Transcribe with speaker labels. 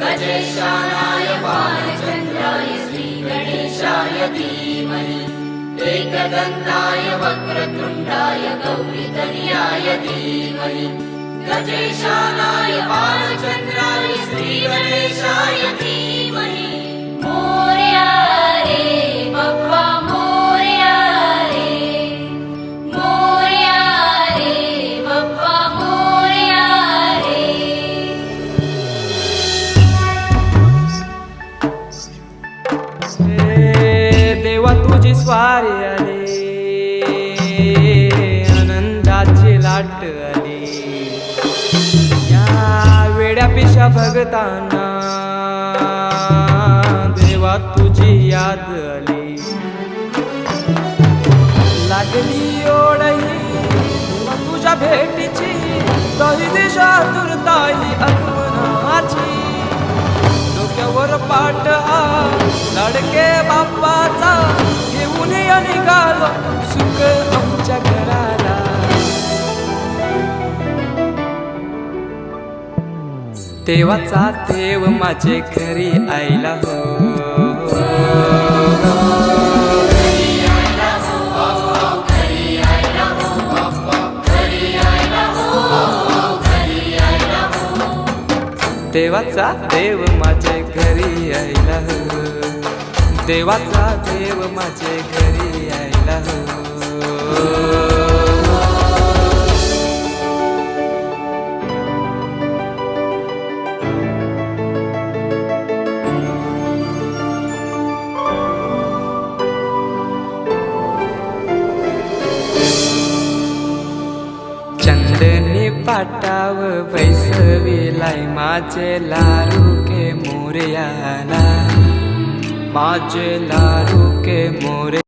Speaker 1: गजेशानाय बालचन्द्राय श्रीगणेशाय धीमहि एकदन्ताय वक्रतुण्डाय गौरीकन्याय धीमहि। गजेशानाय बालचन्द्राय श्रीगणेशाय धीमहि
Speaker 2: देवा स्वारी आली आनंदाची लाट आली. या वेड्या पिशा भगताना देवा तुझी याद आली. लागली ओढही तुझ्या भेटीची तरी दिशा तुरताई आगमनाची. डोक्यावर पाठ हा लडके बाप्पाचा घेऊन निघालो सुख आमच्या घराला. देवाचा देव माझे घरी आईला हो. देवाचा देव माझे घरी यायला हो. देवाचा देव माझे घरी यायला हो चंदनी पाटाव बैसविलाय माझे लारू के मोरयाला. माझे लारू के मोरे